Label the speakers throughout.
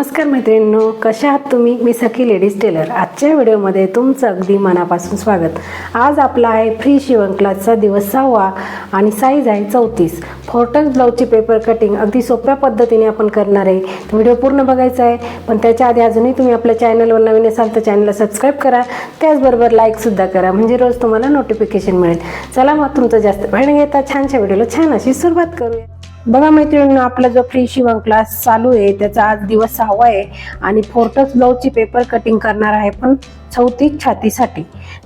Speaker 1: नमस्कार मैत्रिणींनो कशा आहात तुम्ही? मी सखी लेडीज टेलर. आजच्या व्हिडिओमध्ये तुमचं अगदी मनापासून स्वागत. आज आपला आहे फ्री शिवण क्लासचा दिवस सहावा आणि साईज आहे चौतीस. फोर्टल ब्लाऊजची पेपर कटिंग अगदी सोप्या पद्धतीने आपण करणार आहे. व्हिडिओ पूर्ण बघायचा आहे पण त्याच्या आधी अजूनही तुम्ही आपल्या चॅनलवर नवीन असाल तर चॅनलला सबस्क्राईब करा. त्याचबरोबर लाईकसुद्धा करा म्हणजे रोज तुम्हाला नोटिफिकेशन मिळेल. चला मग तुमचं जास्त वेळ घेता छानशा व्हिडिओला छान अशी सुरुवात करूया. बघा मैत्रिणींनो आपला जो फ्री शिवण क्लास चालू आहे त्याचा आज दिवस सहावा आहे आणि फोर्टस ब्लाऊजची पेपर कटिंग करणार आहे पण चौतीस छातीसाठी.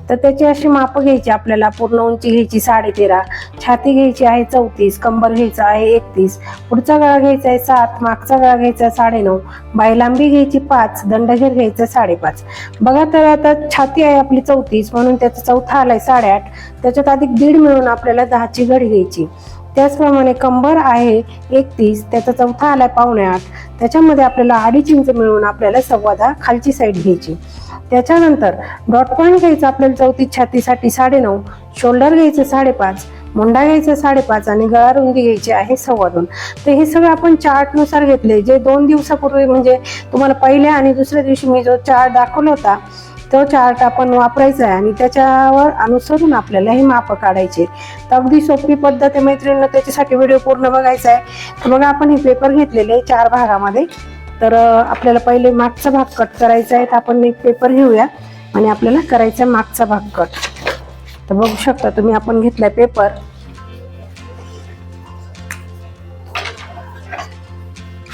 Speaker 1: तर त्याची अशी मापं घ्यायची आपल्याला पूर्ण उंची घ्यायची साडेतेरा छाती घ्यायची आहे चौतीस कंबर घ्यायचा आहे एकतीस पुढचा गळा घ्यायचा आहे सात मागचा गळा घ्यायचा आहे साडेनऊ बायलांबी घ्यायची पाच दंडघेर घ्यायचं साडेपाच. बघा तर आता छाती आहे आपली चौतीस म्हणून त्याचा चौथा आलाय साडेआठ त्याच्यात अधिक दीड मिळून आपल्याला दहाची घडी घ्यायची. त्याचप्रमाणे कंबर आहे एकतीस त्याचा चौथा आलाय पावणे आठ. त्याच्यामध्ये आपल्याला अडीच इंच मिळून आपल्याला सव्वा दहा खालची साईड घ्यायची. त्याच्यानंतर डॉट पॉईंट घ्यायचं आपल्याला चौतीस छातीसाठी साडेनऊ. शोल्डर घ्यायचं साडेपाच. मुंडा घ्यायचा साडेपाच आणि गळा रुंदी घ्यायची आहे सव्वा दोन तर हे सगळं आपण चार्टनुसार घेतले. जे दोन दिवसापूर्वी म्हणजे तुम्हाला पहिल्या आणि दुसऱ्या दिवशी मी जो चार्ट दाखवला होता तो चार्ट आपण वापरायचा आहे आणि त्याच्यावर अनुसरून आपल्याला हे माप काढायचे तर अगदी सोपी पद्धत आहे मैत्रिणींनो त्याच्यासाठी व्हिडिओ पूर्ण बघायचा आहे. तर बघा आपण हे पेपर घेतलेले चार भागामध्ये. तर आपल्याला पहिले मागचा भाग कट करायचा आहे. तर आपण एक पेपर घेऊया आणि आपल्याला करायचा आहे मागचा भाग कट तर बघू शकता तुम्ही आपण घेतलाय पेपर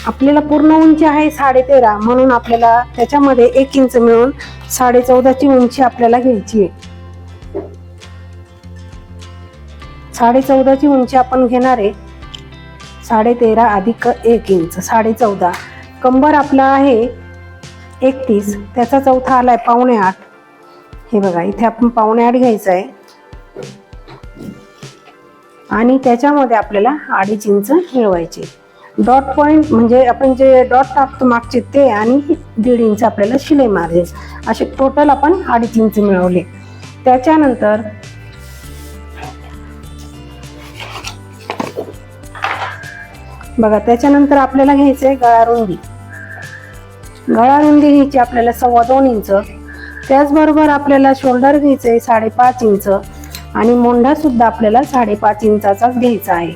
Speaker 1: आपल्याला पूर्ण उंची आहे साडे तेरा म्हणून आपल्याला त्याच्यामध्ये एक इंच मिळून साडे चौदाची उंची आपल्याला घ्यायची आहे. साडे चौदाची उंची आपण घेणार आहे. साडे तेरा अधिक एक इंच साडे चौदा कंबर आपला आहे एकतीस. त्याचा चौथा आलाय पावणे आठ. हे बघा इथे आपण पावणे आठ घ्यायचं आहे. आणि त्याच्यामध्ये आपल्याला अडीच इंच मिळवायचे. डॉट पॉइंट म्हणजे आपण जे डॉट टाकतो मागचे ते आणि दीड इंच आपल्याला शिलाई मार्जिन असे टोटल आपण अडीच इंच मिळवले. त्याच्यानंतर बघा त्याच्यानंतर आपल्याला घ्यायचं आहे गळा रुंदी. गळा रुंदी घ्यायची आपल्याला सव्वा दोन इंच त्याचबरोबर आपल्याला शोल्डर घ्यायचं आहे साडेपाच इंच आणि मोंढा सुद्धा आपल्याला साडेपाच इंचाचाच घ्यायचा आहे.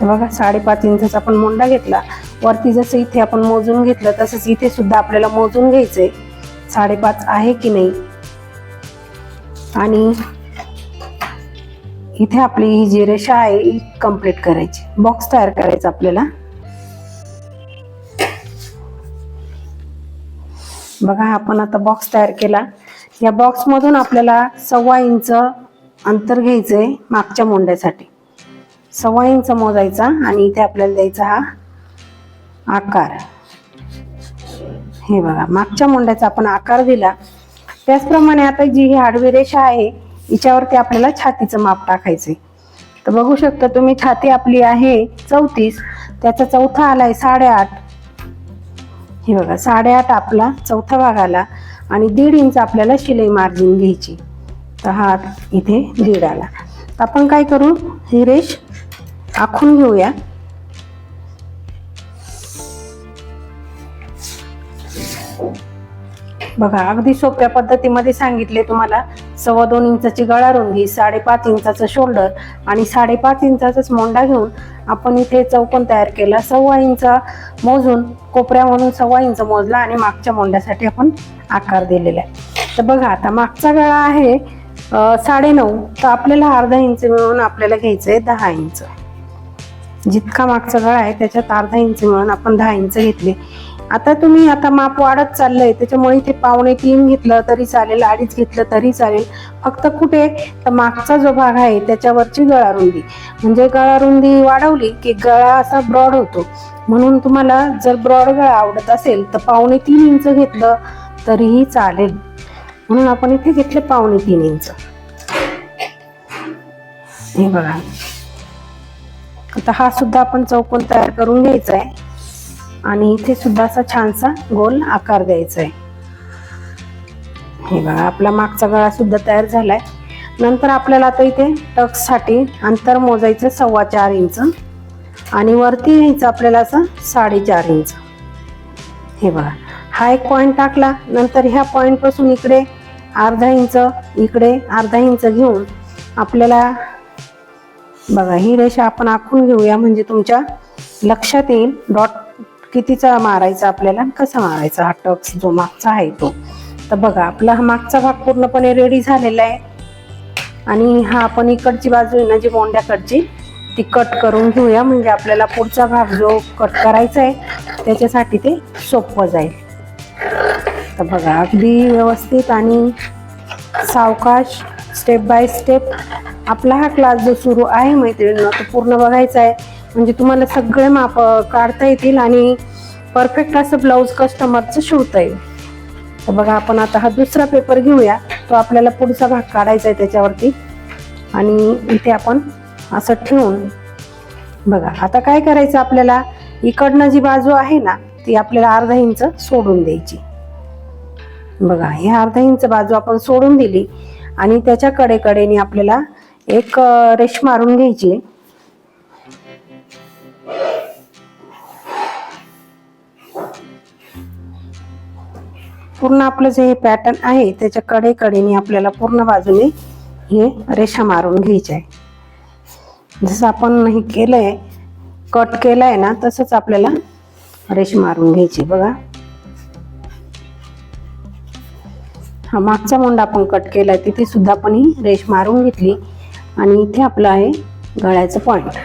Speaker 1: तर बघा साडेपाच इंचाचा आपण मोंडा घेतला. वरती जसं इथे आपण मोजून घेतलं तसंच इथे सुद्धा आपल्याला मोजून घ्यायचंय. साडेपाच आहे की नाही? आणि इथे आपली ही जी रेषा आहे ही कंप्लीट करायची. बॉक्स तयार करायचा आपल्याला. बघा आपण आता बॉक्स तयार केला. या बॉक्समधून आपल्याला सव्वा इंच अंतर घ्यायचंय मागच्या मोंड्यासाठी. सव्वा इंच मोजायचा आणि इथे आपल्याला द्यायचा हा आकार. हे बघा मागच्या मुंड्याचा आपण आकार दिला. त्याचप्रमाणे आता जी ही आडवी रेषा आहे हिच्यावरती आपल्याला छातीचं माप टाकायचंय. तर बघू शकता तुम्ही छाती आपली आहे चौतीस त्याचा चौथा आलाय साडेआठ. हे बघा साडेआठ आपला चौथा भाग आला आणि दीड इंच आपल्याला शिलाई मार्जिन घ्यायची. तर हा इथे दीड आला. तर आपण काय करू? ही रेष आखून घेऊया. बघा अगदी सोप्या पद्धतीमध्ये सांगितले तुम्हाला. सव्वा दोन इंचाची गळा रुंदी साडेपाच इंचाचं शोल्डर आणि साडेपाच इंचाचाच मोंडा घेऊन आपण इथे चौकोन तयार केला. सव्वा इंच मोजून कोपऱ्या म्हणून सव्वा इंच मोजला आणि मागच्या मोंड्यासाठी आपण आकार दिलेला आहे. तर बघा आता मागचा गळा आहे साडे साडेनऊ तर आपल्याला अर्धा इंच मिळून आपल्याला घ्यायचं आहे दहा इंच. जितका मागचा गळा आहे त्याच्यात अर्धा इंच मिळून आपण दहा इंच घेतले. आता तुम्ही आता माप वाढत चाललंय त्याच्यामुळे इथे पावणे तीन घेतलं तरी चालेल अडीच घेतलं तरी चालेल. फक्त कुठे? तर मागचा जो भाग आहे त्याच्यावरची गळा रुंदी म्हणजे गळा रुंदी वाढवली की गळा असा ब्रॉड होतो. म्हणून तुम्हाला जर ब्रॉड गळा आवडत असेल तर पावणे तीन इंच घेतलं तरीही चालेल. म्हणून आपण इथे घेतले पावणे तीन इंच. हे बघा. आता हा सुद्धा आपण चौकोन तयार करून घ्यायचा आहे आणि इथे सुद्धा असा छानसा गोल आकार द्यायचा आहे हे बघा आपला मागचा गळा सुद्धा तयार झालाय. नंतर आपल्याला आता इथे टक्ससाठी अंतर मोजायचं सव्वा चार इंच. आणि वरती घ्यायचं आपल्याला असं साडेचार इंच. हे बघा हा एक पॉईंट टाकला. नंतर ह्या पॉईंटपासून इकडे अर्धा इंच इकडे अर्धा इंच घेऊन आपल्याला बघा ही रेषा आपण आखून घेऊया. म्हणजे तुमच्या लक्षात येईल डॉट कितीचा मारायचा आपल्याला आणि कसा मारायचा हा टक्स जो मागचा आहे तो. तर बघा आपला हा मागचा भाग पूर्णपणे रेडी झालेला आहे. आणि हा आपण इकडची बाजू आहे ना जी मोंड्याकडची ती कट करून घेऊया. म्हणजे आपल्याला पुढचा भाग जो कट करायचा आहे त्याच्यासाठी ते सोपं जाईल. तर बघा अगदी व्यवस्थित आणि सावकाश स्टेप बाय स्टेप आपला हा क्लास जो सुरू आहे मैत्रिणींना तो पूर्ण बघायचा आहे. म्हणजे तुम्हाला सगळे माप काढता येतील आणि परफेक्ट असं ब्लाऊज कस्टमरचं शिवता येईल. तर बघा आपण आता हा दुसरा पेपर घेऊया. तो आपल्याला पुढचा भाग काढायचा आहे त्याच्यावरती. आणि इथे आपण असं ठेवून बघा आता काय करायचं आपल्याला? इकडनं जी बाजू आहे ना ती आपल्याला अर्धा इंच सोडून द्यायची. बघा ही अर्धा इंच बाजू आपण सोडून दिली. आणि त्याच्या कडेकडेने आपल्याला एक रेश रेष मारून घ्यायची. पूर्ण आपलं जे हे पॅटर्न आहे त्याच्या कडेकडेने आपल्याला पूर्ण बाजूने हे रेषा मारून घ्यायची आहे. जसं आपण हे केलंय कट केलंय ना तसंच आपल्याला रेष मारून घ्यायची बघा. हा मागचा मोंडा आपण कट केला आहे तिथे सुद्धा आपण ही रेष मारून घेतली. आणि इथे आपलं आहे गळ्याचं पॉइंट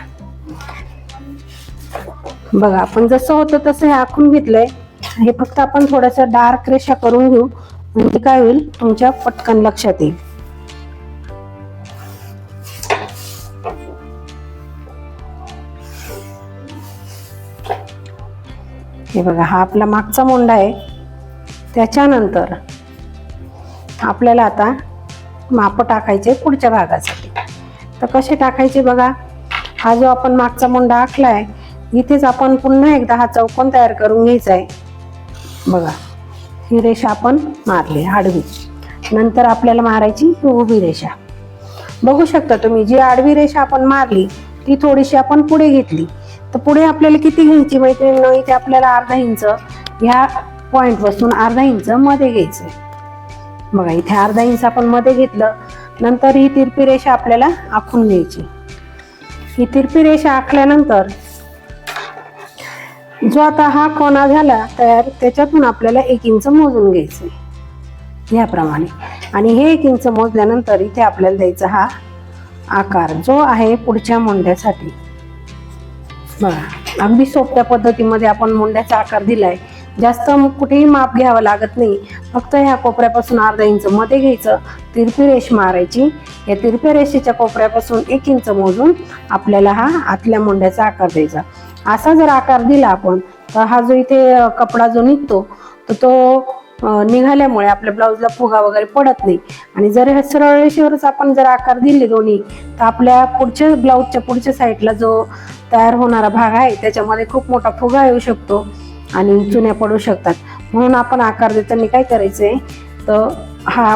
Speaker 1: बघा आपण जसं होतं तसं हे आखून घेतलंय. हे फक्त आपण थोडस डार्क रेषा करून घेऊ. म्हणजे काय होईल? तुमच्या पटकन लक्षात येईल. हे बघा हा आपला मागचा मोंडा आहे. त्याच्यानंतर आपल्याला आता माप टाकायचे पुढच्या भागासाठी. तर कसे टाकायचे बघा? हा जो आपण मागचा मोंडा आखलाय इथेच आपण पुन्हा एकदा हा चौकोन तयार करून घ्यायचा आहे. बघा ही रेषा आपण मारली आडवी. नंतर आपल्याला मारायची ही उभी रेषा. बघू शकता तुम्ही जी आडवी रेषा आपण मारली ती थोडीशी आपण पुढे घेतली. तर पुढे आपल्याला किती घ्यायची मैत्रिणी इथे आपल्याला अर्धा इंच ह्या पॉइंटपासून अर्धा इंच मध्ये घ्यायचंय बघा इथे अर्धा इंच आपण मध्ये घेतलं नंतर ही तिरपी रेषा आपल्याला आखून घ्यायची. ही तिरपी रेषा आखल्यानंतर जो आता हा कोणा झाला तयार त्याच्यातून आपल्याला एक इंच मोजून घ्यायचं. याप्रमाणे. आणि हे एक इंच मोजल्यानंतर इथे आपल्याला द्यायचा हा आकार जो आहे पुढच्या मुंड्यासाठी. बघा अगदी सोप्या पद्धतीमध्ये आपण मुंड्याचा आकार दिलाय. जास्त मग कुठेही माप घ्यावं लागत नाही. फक्त ह्या कोपऱ्यापासून अर्धा इंच मध्ये घ्यायचं. तिरपी रेष मारायची. या तिरप्या रेषेच्या कोपऱ्यापासून एक इंच मोजून आपल्याला हा आतल्या मुंड्याचा आकार द्यायचा. असा जर आकार दिला आपण तर हा जो इथे कपडा जो निघतो तर तो निघाल्यामुळे आपल्या ब्लाऊजला फुगा वगैरे पडत नाही. आणि जर ह्या सरळ रेषेवरच आपण जर आकार दिले दोन्ही तर आपल्या पुढच्या ब्लाऊजच्या पुढच्या साईडला जो तयार होणारा भाग आहे त्याच्यामध्ये खूप मोठा फुगा येऊ शकतो. आणि चुन्या पडू शकतात. म्हणून आपण आकार देताना काय करायचंय? तर हा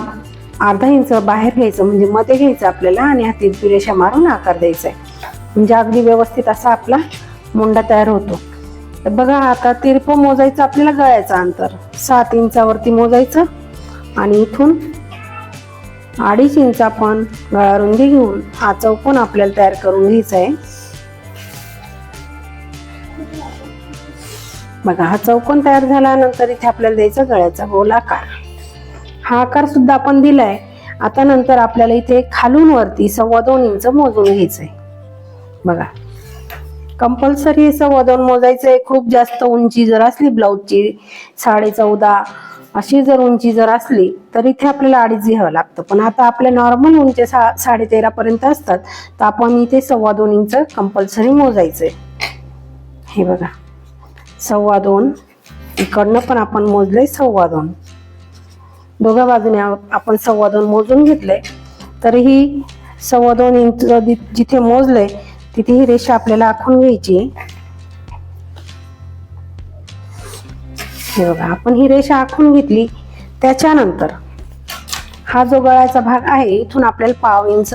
Speaker 1: अर्धा इंच बाहेर घ्यायचं म्हणजे मध्ये घ्यायचं आपल्याला आणि हा तिरपी रेषा मारून आकार द्यायचा आहे म्हणजे अगदी व्यवस्थित असा आपला मुंडा तयार होतो. तर बघा आता तिरप मोजायचं आपल्याला गळ्याचं अंतर. सात इंचावरती मोजायचं आणि इथून अडीच इंच आपण गळा रुंदी घेऊन हा चौकोन आपल्याला तयार करून घ्यायचा आहे बघा हा चौकोन तयार झाल्यानंतर इथे आपल्याला द्यायचा गळ्याचा गोल आकार. हा आकार सुद्धा आपण दिलाय. आता नंतर आपल्याला इथे खालून वरती सव्वा दोन इंच मोजून घ्यायचंय. बघा कंपल्सरी सव्वा दोन मोजायचंय. खूप जास्त उंची जर असली ब्लाऊजची साडे चौदा अशी जर उंची जर असली तर इथे आपल्याला अडीच घ्यावं लागतं. पण आता आपल्या नॉर्मल उंची सा साडे तेरा पर्यंत असतात तर आपण इथे सव्वा दोन इंच कंपल्सरी मोजायचंय. हे बघा. सव्वा दोन. इकडनं पण आपण मोजलंय सव्वा दोन. दोघ्या बाजूने आपण सव्वा दोन मोजून घेतलंय. तरीही सव्वा दोन इंच जिथे मोजले तिथे ही रेषा आपल्याला आखून घ्यायची. हे बघा आपण ही रेषा आखून घेतली. त्याच्यानंतर हा जो गळ्याचा भाग आहे इथून आपल्याला पाव इंच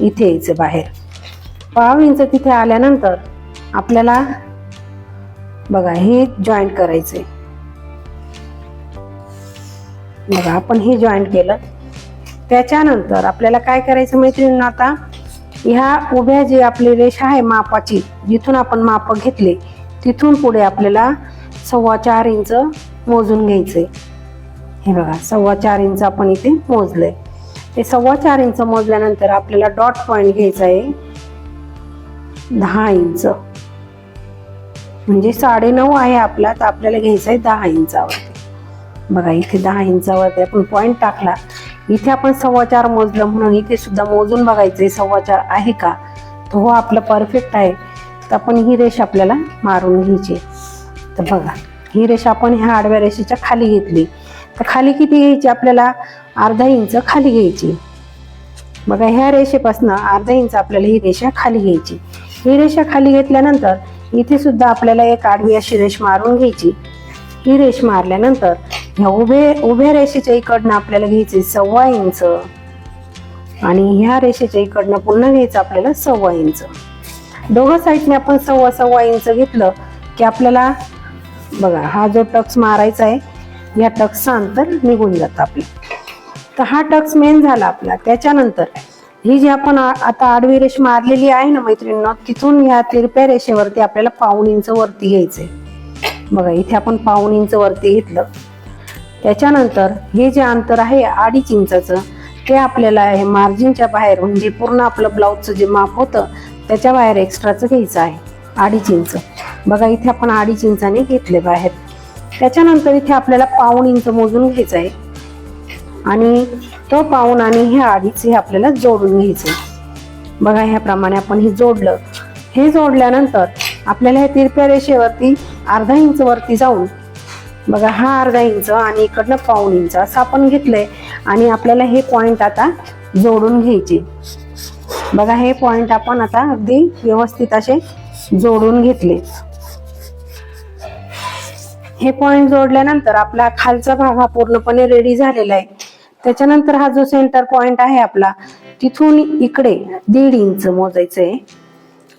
Speaker 1: इथे यायचं बाहेर. पाव इंच तिथे आल्यानंतर आपल्याला बघा हे जॉईंट करायचंय. बघा आपण हे जॉईंट केलं. त्याच्यानंतर आपल्याला काय करायचं मैत्रिणींना आता? ह्या उभ्या जी आपली रेषा आहे मापाची जिथून आपण माप घेतले तिथून पुढे आपल्याला सव्वा चार इंच मोजून घ्यायचंय. हे बघा सव्वा चार इंच आपण इथे मोजलंय. ते सव्वा चार इंच मोजल्यानंतर आपल्याला डॉट पॉइंट घ्यायचा आहे. दहा इंच. म्हणजे साडेनऊ आहे आपला तर आपल्याला घ्यायचा आहे दहा इंचावरती बघा इथे दहा इंचावरती आपण पॉईंट टाकला. इथे आपण सव्वा चार मोजलं म्हणून इथे सुद्धा मोजून बघायचंय सव्वा चार आहे का? तो हो आपलं परफेक्ट आहे. तर आपण ही रेष आपल्याला मारून घ्यायची तर बघा ही रेष आपण ह्या आडव्या रेषेच्या खाली घेतली. तर खाली किती घ्यायची आपल्याला? अर्धा इंच खाली घ्यायची. बघा ह्या रेषेपासून अर्धा इंच आपल्याला ही रेषा खाली घ्यायची. ही रेषा खाली घेतल्यानंतर इथे सुद्धा आपल्याला एक आडवी अशी रेष मारून घ्यायची. ही रेष मारल्यानंतर ह्या उभे उभ्या रेषेच्या इकडनं आपल्याला घ्यायचे सव्वा इंच. आणि ह्या रेषेच्या इकडनं पुन्हा घ्यायचं आपल्याला सव्वा इंच. दोघं साईडने आपण सव्वा सव्वा इंच घेतलं की आपल्याला बघा हा जो टक्स मारायचा आहे या टक्सचं अंतर निघून जातं आपलं. तर हा टक्स मेन झाला आपला. त्याच्यानंतर ही जी आपण आता आडवी रेष मारलेली आहे ना मैत्रिणींना तिथून ह्या तिरप्या रेषेवरती आपल्याला पाऊण इंच वरती घ्यायचंय. बघा इथे आपण पाऊण इंच वरती घेतलं. त्याच्यानंतर हे जे अंतर आहे अडीच इंचाचं ते आपल्याला आहे मार्जिनच्या बाहेर म्हणजे पूर्ण आपलं ब्लाऊजचं जे माप होतं त्याच्या बाहेर एक्स्ट्राचं घ्यायचं आहे अडीच इंच. बघा इथे आपण अडीच इंचाने घेतले बाहेर. त्याच्यानंतर इथे आपल्याला पाऊण इंच मोजून घ्यायचं आहे. आणि तो पाहून आणि हे आधीच हे आपल्याला जोडून घ्यायचे. बघा ह्याप्रमाणे आपण हे जोडलं. हे जोडल्यानंतर आपल्याला ह्या तिरप्या रेषेवरती अर्धा इंच वरती जाऊन बघा हा अर्धा इंच आणि इकडनं पाऊन इंच असं आपण घेतलंय. आणि आपल्याला हे पॉइंट आता जोडून घ्यायचे. बघा हे पॉइंट आपण आता अगदी व्यवस्थित असे जोडून घेतले. हे पॉइंट जोडल्यानंतर आपला खालचा भाग हा पूर्णपणे रेडी झालेला आहे. त्याच्यानंतर हा जो सेंटर पॉइंट आहे आपला तिथून इकडे दीड इंच मोजायचंय.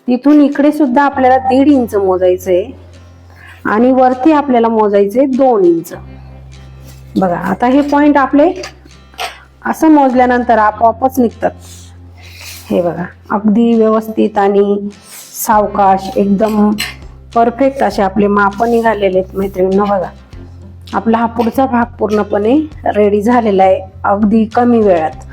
Speaker 1: तिथून इकडे सुद्धा आपल्याला दीड इंच मोजायचंय. आणि वरती आपल्याला मोजायचे दोन इंच बघा आता हे पॉइंट आपले असं मोजल्यानंतर आपोआपच निघतात. हे बघा अगदी व्यवस्थित आणि सावकाश एकदम परफेक्ट असे आपले माप निघालेले आहेत मैत्रिणींना बघा. आपला हा पुढचा भाग पूर्णपणे रेडी झालेला आहे अगदी कमी वेळात.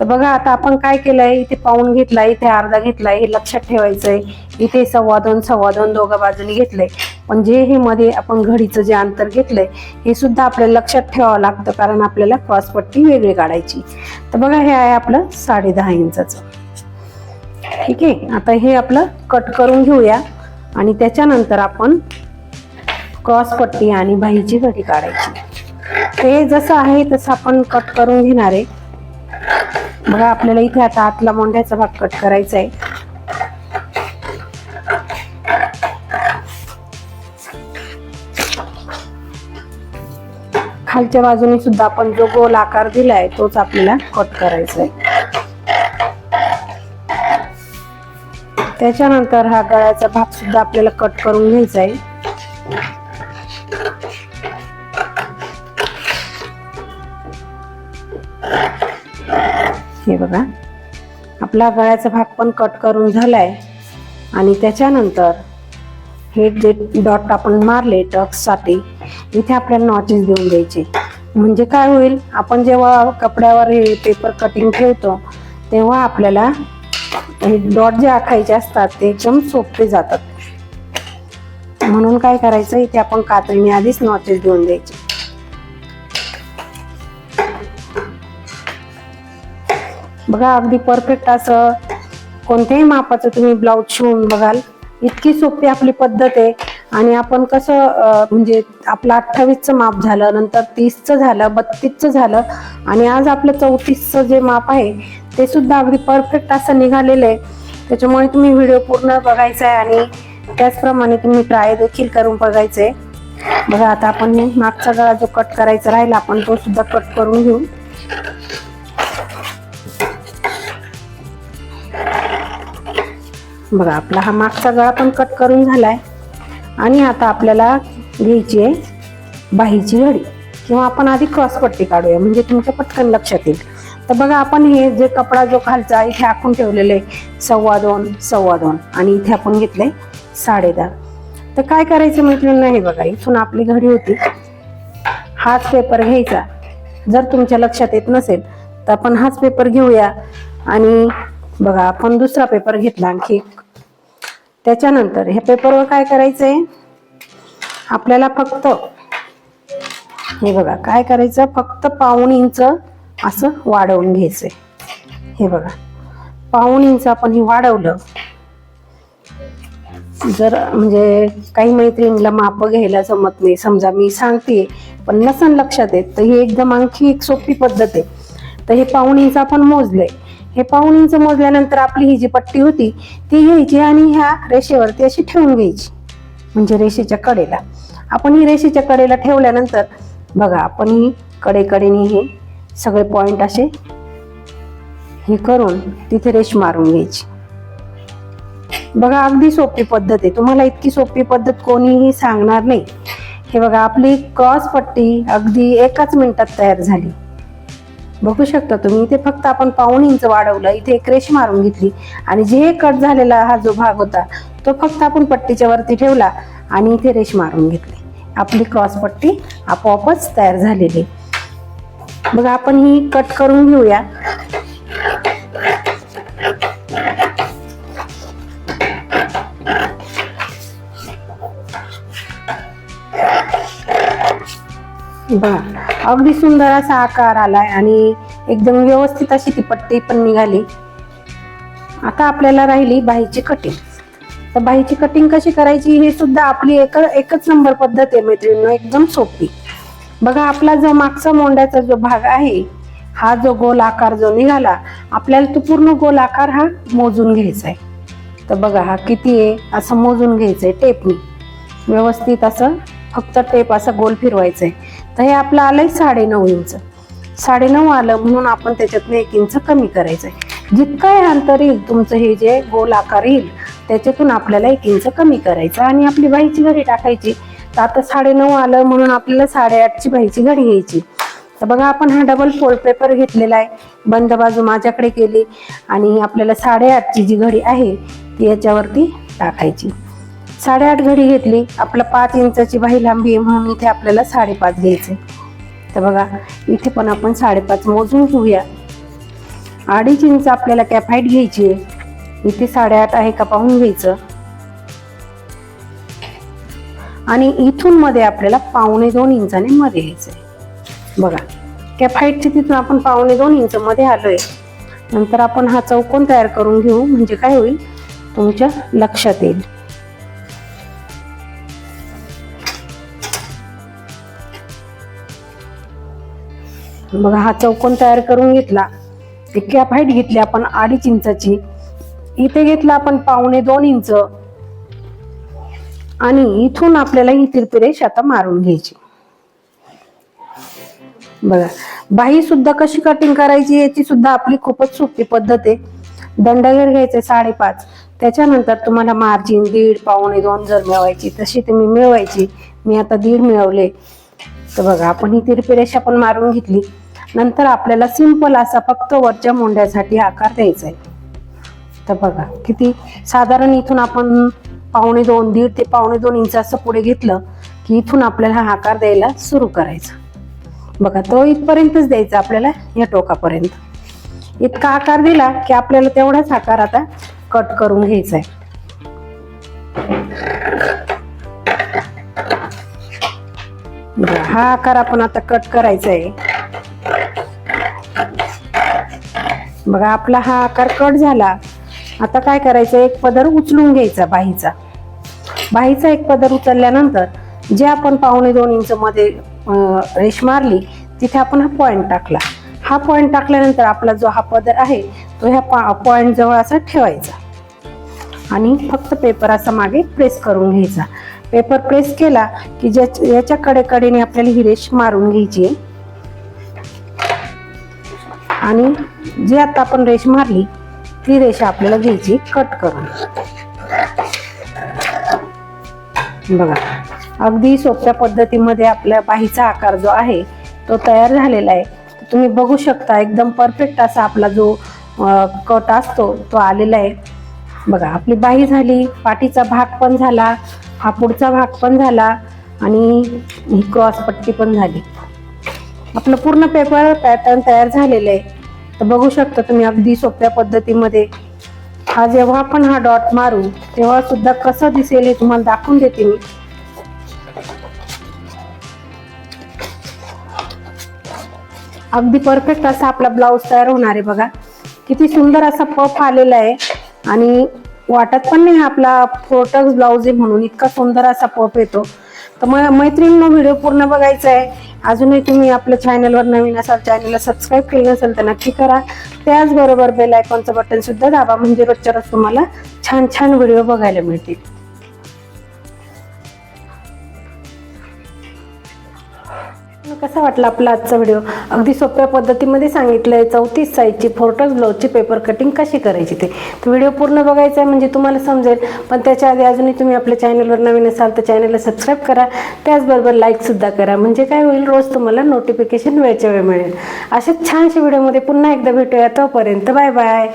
Speaker 1: तर बघा आता आपण काय केलंय? इथे पाऊन आहे इथे अर्धा घेतलाय हे लक्षात ठेवायचंय. इथे सव्वा दोन सव्वा दोन दोघा बाजूनी घेतलंय. पण जे हे मध्ये आपण घडीचं जे अंतर घेतलंय हे सुद्धा आपल्याला लक्षात ठेवावं लागतं कारण आपल्याला क्रॉसपट्टी वेगळी काढायची. तर बघा हे आहे आपलं साडे दहा इंचाचं. ठीक आहे? आता हे आपलं कट करून घेऊया. आणि त्याच्यानंतर आपण क्रॉस पट्टी आणि बाहीची घडी काढायची. ते जसं आहे तसं आपण कट करून घेणार आहे. बघा आपल्याला इथे आता आतला मोंढ्याचा भाग कट करायचा आहे खालच्या बाजूने सुद्धा आपण जो गोल आकार दिलाय तोच आपल्याला कट करायचा आहे त्याच्यानंतर हा गळ्याचा भाग सुद्धा आपल्याला कट करून घ्यायचा आहे बघा. आपला गळ्याचा भाग पण कट करून झालाय. आणि त्याच्यानंतर हे जे डॉट आपण मारले टक्ससाठी इथे आपल्याला नॉचेस देऊन द्यायचे. म्हणजे काय होईल? आपण जेव्हा कपड्यावर हे पेपर कटिंग ठेवतो तेव्हा आपल्याला हे डॉट जे आखायचे असतात ते एकदम सोपे जातात. म्हणून काय करायचं? इथे आपण कात्रीने आधीच नॉचेस देऊन द्यायचे. बघा अगदी परफेक्ट असं कोणत्याही मापाचं तुम्ही ब्लाऊज शिवून बघाल. इतकी सोपी आपली पद्धत आहे. आणि आपण कसं म्हणजे आपलं अठ्ठावीसचं माप झालं नंतर तीसचं झालं बत्तीसचं झालं आणि आज आपलं चौतीसचं जे माप आहे ते सुद्धा अगदी परफेक्ट असं निघालेलं आहे. त्याच्यामुळे तुम्ही व्हिडिओ पूर्ण बघायचा आहे आणि त्याचप्रमाणे तुम्ही ट्राय देखील करून बघायचं आहे बघा आता आपण मागचा गळा जो कट करायचा राहिला आपण तो सुद्धा कट करून घेऊ. बघा आपला हा मागचा गळा पण कट करून झाला आहे आणि आता आपल्याला घ्यायची आहे बाहीची घडी. किंवा आपण आधी क्रॉस पट्टी काढूया म्हणजे तुमच्या पटकन लक्षात येईल. तर बघा आपण हे जे कपडा जो खालचा इथे आखून ठेवलेले सव्वा दोन सव्वा दोन. आणि इथे आपण घेतले साडे दहा तर काय करायचं म्हटलं नाही बघा इथून आपली घडी होती. हाच पेपर घ्यायचा. जर तुमच्या लक्षात येत नसेल तर आपण हाच पेपर घेऊया. आणि बघा आपण दुसरा पेपर घेतला आणखी त्याच्यानंतर हे पेपरवर काय करायचंय? आपल्याला फक्त हे बघा काय करायचं? फक्त पाऊण इंच असं वाढवून घ्यायचंय. हे बघा पाऊण इंच आपण हे वाढवलं. जर म्हणजे काही मैत्रिणीला माप घ्यायला जमत नाही समजा मी सांगते पण नसन लक्षात येत तर ही एकदम आणखी एक सोपी पद्धत आहे. तर हे पाऊण इंच आपण मोजलंय. हे पाऊन इंच मोजल्यानंतर आपली ही जी पट्टी होती ती घ्यायची आणि ह्या रेषेवरती अशी ठेवून घ्यायची म्हणजे रेषेच्या कडेला. आपण ही रेषेच्या कडेला ठेवल्यानंतर बघा आपण ही कडेकडेने हे सगळे पॉइंट असे हे करून तिथे रेष मारून घ्यायची. बघा अगदी सोपी पद्धत आहे. तुम्हाला इतकी सोपी पद्धत कोणीही सांगणार नाही. हे बघा आपली क्रॉस पट्टी अगदी एकाच मिनिटात तयार झाली. बघू शकता तुम्ही इथे फक्त आपण पाऊण इंच वाढवलं इथे एक रेष मारून घेतली. आणि जे कट झालेला हा जो भाग होता तो फक्त आपण पट्टीच्या वरती ठेवला आणि इथे रेष मारून घेतली. आपली क्रॉस पट्टी आपोआपच तयार झालेली. बघा आपण ही कट करून घेऊया. बर. अगदी सुंदर असा आकार आलाय आणि एकदम व्यवस्थित अशी ती पट्टी पण निघाली. आता आपल्याला राहिली बाहीची कटिंग तर बाहीची कटिंग कशी करायची हे सुद्धा आपली एक एकच नंबर पद्धत आहे मैत्रिणींनो एकदम सोपी. बघा आपला जो मागचा मोंड्याचा जो भाग आहे हा जो गोल आकार जो निघाला आपल्याला तो पूर्ण गोल आकार हा मोजून घ्यायचा आहे तर बघा हा किती आहे? असं मोजून घ्यायचं आहे टेपनी. व्यवस्थित असं फक्त टेप असं गोल फिरवायचं आहे तर हे आपलं आलंय साडेनऊ इंच. साडेनऊ आलं म्हणून आपण त्याच्यातनं एक इंच कमी करायचं आहे जितकं हे अंतर येईल तुमचं हे जे गोल आकार येईल त्याच्यातून आपल्याला एक इंच कमी करायचं. आणि आपली बाईची घडी टाकायची. तर आता साडेनऊ आलं म्हणून आपल्याला साडेआठची बाईची घडी घ्यायची तर बघा आपण हा डबल फोल्ड पेपर घेतलेला आहे. बंद बाजू माझ्याकडे केली. आणि आपल्याला साडेआठची जी घडी आहे ती याच्यावरती टाकायची. साडेआठ घडी घेतली. आपलं पाच इंचाची बाही लांबी आहे म्हणून इथे आपल्याला साडेपाच घ्यायचे. तर बघा इथे पण आपण साडेपाच मोजून घेऊया. अडीच इंच आपल्याला कॅप हाईट घ्यायची आहे. इथे साडेआठ आहे का पाहून घ्यायचं. आणि इथून मध्ये आपल्याला पावणे दोन इंचाने मध्ये घ्यायचंय. बघा कॅप हाईटची तिथून आपण पावणे दोन इंच मध्ये आलोय. नंतर आपण हा चौकोन तयार करून घेऊ म्हणजे काय होईल? तुमच्या लक्षात येईल. बघा हा चौकोन तयार करून घेतला. एक कॅप हाईट घेतली आपण अडीच इंचाची. इथे घेतला आपण पावणे दोन इंच. आणि इथून आपल्याला ही तिरपी रेष आता मारून घ्यायची. बघा बाही सुद्धा कशी कटिंग करायची याची सुद्धा आपली खूपच सोपी पद्धत आहे. दंडगेर घ्यायचे साडेपाच. त्याच्यानंतर तुम्हाला मार्जिन दीड पावणे दोन जर मिळवायची तशी तुम्ही मिळवायची. मी आता दीड मिळवले. तर बघा आपण ही तिरपी रेषा पण मारून घेतली. नंतर आपल्याला सिंपल असा फक्त वरच्या मोंड्यासाठी आकार द्यायचा आहे. तर बघा किती साधारण इथून आपण पावणे दोन दीड ते पावणे दोन इंच असं पुढे घेतलं की इथून आपल्याला हा आकार द्यायला सुरू करायचा. बघा तो इथपर्यंतच द्यायचा आपल्याला या टोकापर्यंत. इतका आकार दिला की आपल्याला तेवढाच आकार आता कट करून घ्यायचा आहे. हा आकार आपण आता कट करायचा आहे. बघा आपला हा आकार कट झाला. आता काय करायचं? एक पदर उचलून घ्यायचा बाहीचा. बाहीचा एक पदर उचलल्यानंतर जे आपण पावणे दोन इंच मध्ये रेश रेष मारली तिथे आपण हा पॉइंट टाकला. हा पॉइंट टाकल्यानंतर आपला जो हा पदर आहे तो ह्या पॉइंट जवळ असा ठेवायचा. आणि फक्त पेपर असा मागे प्रेस करून घ्यायचा. पेपर प्रेस केला की ज्या याच्या कडेकडेने आपल्याला ही रेष मारून घ्यायची आहे. आणि जी आता आपण रेष मारली ती रेषा आपल्याला घ्यायची. कट करून. बघा. अगदी सोप्या पद्धतीमध्ये आपल्या बाहीचा आकार जो आहे तो तयार झालेला आहे. तुम्ही बघू शकता एकदम परफेक्ट असा आपला जो कट असतो तो आलेला आहे. बघा आपली बाही झाली पाठीचा भाग पण झाला हा पुढचा भाग पण झाला आणि ही क्रॉस पट्टी पण झाली. आपलं पूर्ण पेपर पॅटर्न तयार झालेलं आहे. तर बघू शकता तुम्ही अगदी सोप्या पद्धतीमध्ये. हा जेव्हा आपण हा डॉट मारू तेव्हा सुद्धा कसं दिसेल हे तुम्हाला दाखवून देते मी. अगदी परफेक्ट असा आपला ब्लाऊज तयार होणार आहे बघा. किती सुंदर असा पफ आलेला आहे. आणि वाटत पण नाही हा आपला फोटक्स ब्लाऊज आहे म्हणून इतका सुंदर असा पफ येतो. तर मग व्हिडिओ पूर्ण बघायचा आहे. अजूनही तुम्ही आपल्या चॅनलवर नवीन असाल चॅनलला सबस्क्राईब केलं नसेल तर नक्की करा. त्याचबरोबर बेल आयकॉनचं बटन सुद्धा दाबा म्हणजे रोजच्या रोज तुम्हाला छान छान व्हिडिओ बघायला मिळतील. कसा वाटला आपला आजचा व्हिडिओ अगदी सोप्या पद्धतीमध्ये सांगितलं आहे चौतीस साईजची फोर्टस ब्लाऊजची पेपर कटिंग कशी करायची ते. तर व्हिडिओ पूर्ण बघायचा आहे म्हणजे तुम्हाला समजेल पण त्याच्या आधी अजूनही तुम्ही आपल्या चॅनलवर नवीन असाल तर चॅनलला सबस्क्राईब करा. त्याचबरोबर लाईकसुद्धा करा. म्हणजे काय होईल रोज तुम्हाला नोटिफिकेशन वेळच्या वेळ मिळेल. अशाच छानशा व्हिडिओमध्ये पुन्हा एकदा भेटूया. तोपर्यंत बाय बाय